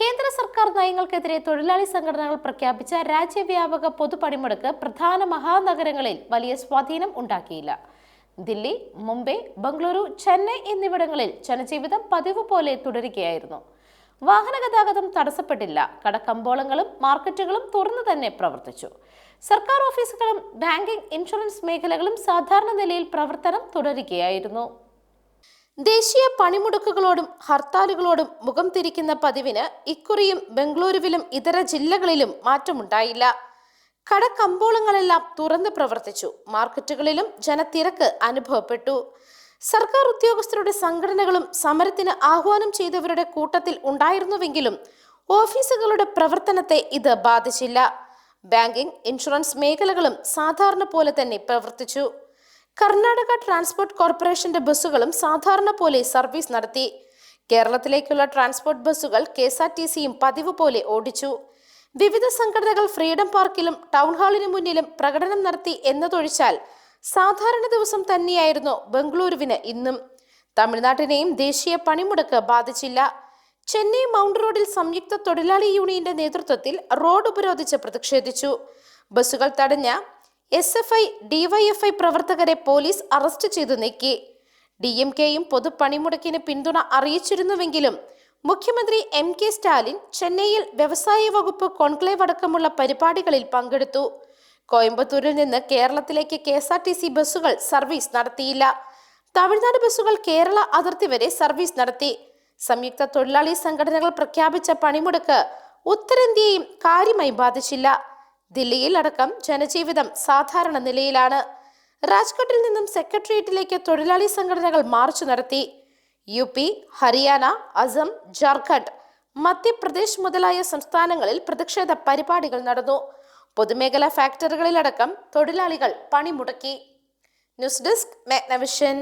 കേന്ദ്ര സർക്കാർ നയങ്ങൾക്കെതിരെ തൊഴിലാളി സംഘടനകൾ പ്രഖ്യാപിച്ച രാജ്യവ്യാപക പൊതുപണിമുടക്ക് പ്രധാന മഹാനഗരങ്ങളിൽ വലിയ സ്വാധീനം ഉണ്ടാക്കിയില്ല. ദില്ലി മുംബൈ ബംഗളൂരു ചെന്നൈ എന്നിവിടങ്ങളിൽ ജനജീവിതം പതിവ് പോലെ തുടരുകയായിരുന്നു. വാഹന ഗതാഗതം തടസ്സപ്പെട്ടില്ല. കടക്കമ്പോളങ്ങളും മാർക്കറ്റുകളും തുറന്നു തന്നെ പ്രവർത്തിച്ചു. സർക്കാർ ഓഫീസുകളും ബാങ്കിംഗ് ഇൻഷുറൻസ് മേഖലകളും സാധാരണ നിലയിൽ പ്രവർത്തനം തുടരുകയായിരുന്നു. ദേശീയ പണിമുടക്കുകളോടും ഹർത്താലുകളോടും മുഖം തിരിക്കുന്ന പതിവിന് ഇക്കുറിയും ബംഗളൂരുവിലും ഇതര ജില്ലകളിലും മാറ്റമുണ്ടായില്ല. കടക്കമ്പോളങ്ങളെല്ലാം തുറന്ന് പ്രവർത്തിച്ചു. മാർക്കറ്റുകളിലും ജനത്തിരക്ക് അനുഭവപ്പെട്ടു. സർക്കാർ ഉദ്യോഗസ്ഥരുടെ സംഘടനകളും സമരത്തിന് ആഹ്വാനം ചെയ്തവരുടെ കൂട്ടത്തിൽ ഉണ്ടായിരുന്നുവെങ്കിലും ഓഫീസുകളുടെ പ്രവർത്തനത്തെ ഇത് ബാധിച്ചില്ല. ബാങ്കിംഗ് ഇൻഷുറൻസ് മേഖലകളും സാധാരണ പോലെ തന്നെ പ്രവർത്തിച്ചു. കർണാടക ട്രാൻസ്പോർട്ട് കോർപ്പറേഷന്റെ ബസ്സുകളും സാധാരണ പോലെ സർവീസ് നടത്തി. കേരളത്തിലേക്കുള്ള ട്രാൻസ്പോർട്ട് ബസ്സുകൾ കെ എസ് ആർ ടി സിയും പതിവ് പോലെ ഓടിച്ചു. വിവിധ സംഘടനകൾ ഫ്രീഡം പാർക്കിലും ടൗൺ ഹാളിന് മുന്നിലും പ്രകടനം നടത്തി എന്നതൊഴിച്ചാൽ സാധാരണ ദിവസം തന്നെയായിരുന്നു ബംഗളൂരുവിന് ഇന്നും. തമിഴ്നാട്ടിനെയും ദേശീയ പണിമുടക്ക് ബാധിച്ചില്ല. ചെന്നൈ മൗണ്ട് റോഡിൽ സംയുക്ത തൊഴിലാളി യൂണിയന്റെ നേതൃത്വത്തിൽ റോഡ് ഉപരോധിച്ച് പ്രതിഷേധിച്ചു. ബസ്സുകൾ തടഞ്ഞ എസ് എഫ് ഐ ഡിവൈഎഫ്ഐ പ്രവർത്തകരെ പോലീസ് അറസ്റ്റ് ചെയ്തു നീക്കി. ഡി എം കെയും പൊതുപണിമുടക്കിന് പിന്തുണ അറിയിച്ചിരുന്നുവെങ്കിലും മുഖ്യമന്ത്രി എം കെ സ്റ്റാലിൻ ചെന്നൈയിൽ വ്യവസായ വകുപ്പ് കോൺക്ലേവ് അടക്കമുള്ള പരിപാടികളിൽ പങ്കെടുത്തു. കോയമ്പത്തൂരിൽ നിന്ന് കേരളത്തിലേക്ക് K S R T C ബസ്സുകൾ സർവീസ് നടത്തിയില്ല. തമിഴ്നാട് ബസ്സുകൾ കേരള അതിർത്തി വരെ സർവീസ് നടത്തി. സംയുക്ത തൊഴിലാളി സംഘടനകൾ പ്രഖ്യാപിച്ച പണിമുടക്ക് ഉത്തരേന്ത്യയും കാര്യമായി ബാധിച്ചില്ല. ദില്ലിയിൽ അടക്കം ജനജീവിതം സാധാരണ നിലയിലാണ്. രാജ്ഘട്ടിൽ നിന്നും സെക്രട്ടേറിയറ്റിലേക്ക് തൊഴിലാളി സംഘടനകൾ മാർച്ച് നടത്തി. യു പി ഹരിയാന അസം ജാർഖണ്ഡ് മധ്യപ്രദേശ് മുതലായ സംസ്ഥാനങ്ങളിൽ പ്രതിഷേധ പരിപാടികൾ നടന്നു. പൊതുമേഖലാ ഫാക്ടറികളിലടക്കം തൊഴിലാളികൾ പണിമുടക്കി. News desk Magnavision.